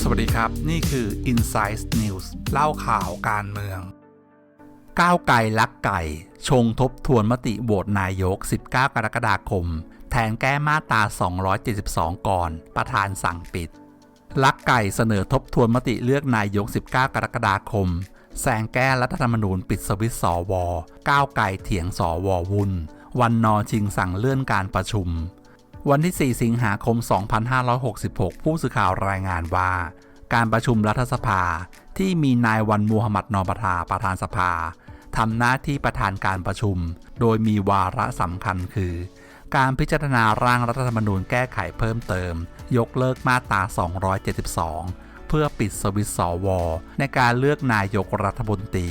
สวัสดีครับ นี่คือ Insight News เล่าข่าวการเมือง ก้าวไกลลักไก่ ชงทบทวนมติโหวตนายก 19 กรกฎาคม แทนแก้มาตรา 272 ก่อน ประธานสั่งปิด ลักไก่เสนอทบทวนมติเลือกนายก 19 กรกฎาคมแซงแก้รัฐธรรมนูญปิดสวิตช์สวก้าวไก่เถียงสววุ่น วันนอชิงสั่งเลื่อนการประชุม วันที่ 4 สิงหาคม 2566 ผู้สื่อข่าวรายงานว่า การประชุมรัฐสภาที่มีนายวันมูฮัมหมัดนอปทาประธานสภาทำหน้าที่ประธานการประชุม โดยมีวาระสำคัญคือ การพิจารณาร่างรัฐธรรมนูญแก้ไขเพิ่มเติม ยกเลิกมาตรา 272 เพื่อปิดสวิตช์สวในการเลือกนายกรัฐมนตรี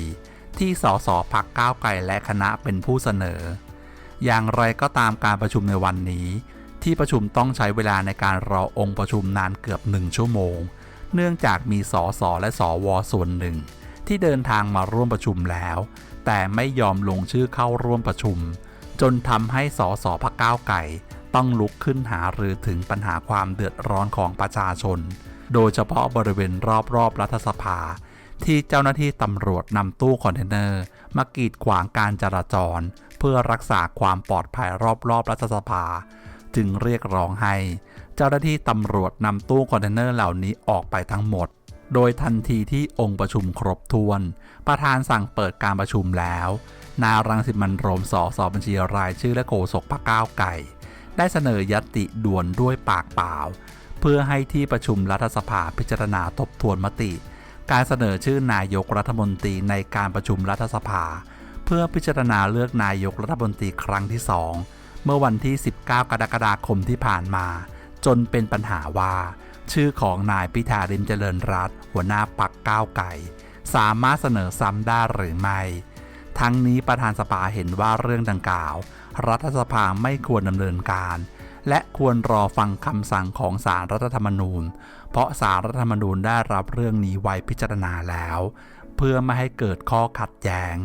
ที่สสพักก้าวไกลและคณะเป็นผู้เสนอ อย่างไรก็ตามการประชุมในวันนี้ ที่ประชุมต้องใช้เวลาในการรอองค์ประชุมนานเกือบหนึ่งชั่วโมง เนื่องจากมีสสและสวส่วนหนึ่ง ที่เดินทางมาร่วมประชุมแล้ว แต่ไม่ยอมลงชื่อเข้าร่วมประชุม จนทำให้สสพักก้าวไก่ ต้องลุกขึ้นหารือถึงปัญหาความเดือดร้อนของประชาชน โดยเฉพาะบริเวณรอบๆรัฐสภาที่เจ้าหน้าที่ตำรวจนำตู้คอนเทนเนอร์มากีดขวางการจราจร เพื่อรักษาความปลอดภัยรอบๆรัฐสภา จึงเรียกร้องให้ เจ้าหน้าที่ตำรวจนำตู้คอนเทนเนอร์เหล่านี้ออกไปทั้งหมด โดยทันทีที่องค์ประชุมครบถ้วน ประธานสั่งเปิดการประชุมแล้ว นารังสิมันโรมสอสอบัญชีรายชื่อและโฆษกพรรคก้าวไก่ ได้เสนอยตติด่วนด้วยปากเปล่า เพื่อให้ที่ประชุมรัฐสภาพิจารณาทบทวนมติ การเสนอชื่อนายกรัฐมนตรีในการประชุมรัฐสภา เพื่อพิจารณาเลือกนายกรัฐมนตรีครั้งที่สองเมื่อวันที่ 19 กรกฎาคมที่ผ่านมา จนเป็นปัญหาว่า ชื่อของนายพิธาริมเจริญรัตหัวหน้าปักก้าวไก่ สามารถเสนอซ้ำได้หรือไม่ ทั้งนี้ประธานสภาเห็นว่าเรื่องดังกล่าว รัฐสภาไม่ควรดำเนินการ และควรรอฟังคำสั่งของสารรัฐธรรมนูญ เพราะสารรัฐธรรมนูญได้รับเรื่องนี้ไว้พิจารณาแล้ว เพื่อไม่ให้เกิดข้อขัดแย้ง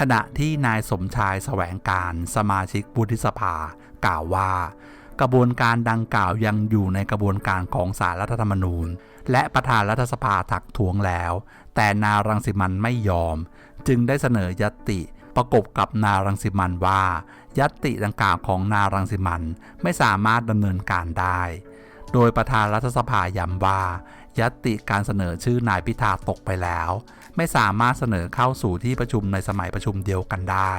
ขณะที่นายสมชายแสวงการสมาชิกวุฒิสภากล่าวว่า กระบวนการดังกล่าวยังอยู่ในกระบวนการของสารรัฐธรรมนูญ และประธานรัฐสภาถักท้วงแล้ว แต่นารังสิมันไม่ยอม จึงได้เสนอยติประกบกับนารังสิมันว่ายตติดังกล่าวของนารังสิมันไม่สามารถดำเนินการได้ โดยประธานรัฐสภาย้ำว่า ยตติการเสนอชื่อนายพิธาตกไปแล้ว ไม่สามารถเสนอเข้าสู่ที่ประชุมในสมัยประชุมเดียวกันได้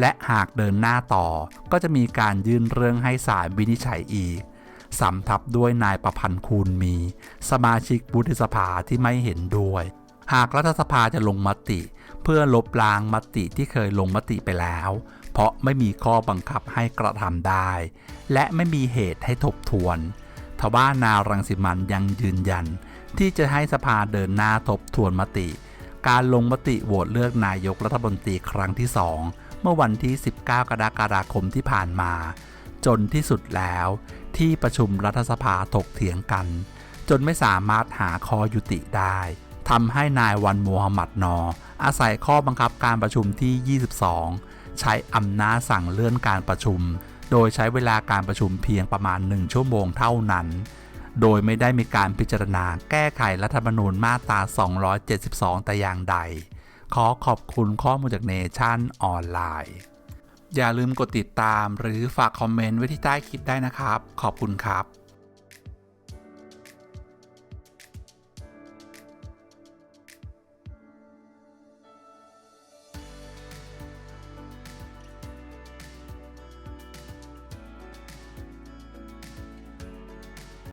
และหากเดินหน้าต่อก็จะมีการยื่นเรื่องให้ศาลวินิจฉัยอีกสำทับด้วยนายประพันธ์คูณมี สมาชิกวุฒิสภาที่ไม่เห็นด้วย หากรัฐสภาจะลงมติ เพื่อลบล้างมติที่เคยลงมติไปแล้ว เพราะไม่มีข้อบังคับให้กระทำได้ และไม่มีเหตุให้ทบทวน ทว่านารังสิมันยังยืนยัน ที่จะให้สภาเดินหน้าทบทวนมติ การลงมติโหวตเลือกนายกรัฐมนตรีครั้งที่สองเมื่อวันที่ 19 กรกฎาคมที่ผ่านมา จนที่สุดแล้ว ที่ประชุมรัฐสภาถกเถียงกัน จนไม่สามารถหาข้อยุติได้ทำให้นายวันมูฮัมหมัดนอ อาศัยข้อบังคับการประชุมที่ 22 ใช้อำนาจสั่งเลื่อนการประชุม โดยใช้เวลาการประชุมเพียงประมาณ 1 ชั่วโมงเท่านั้น โดยไม่ได้มีการพิจารณาแก้ไขรัฐธรรมนูญมาตรา 272 แต่อย่างใด ขอขอบคุณข้อมูลจากเนชั่นออนไลน์ อย่าลืมกดติดตามหรือฝากคอมเมนต์ไว้ที่ใต้คลิปได้นะครับ ขอบคุณครับ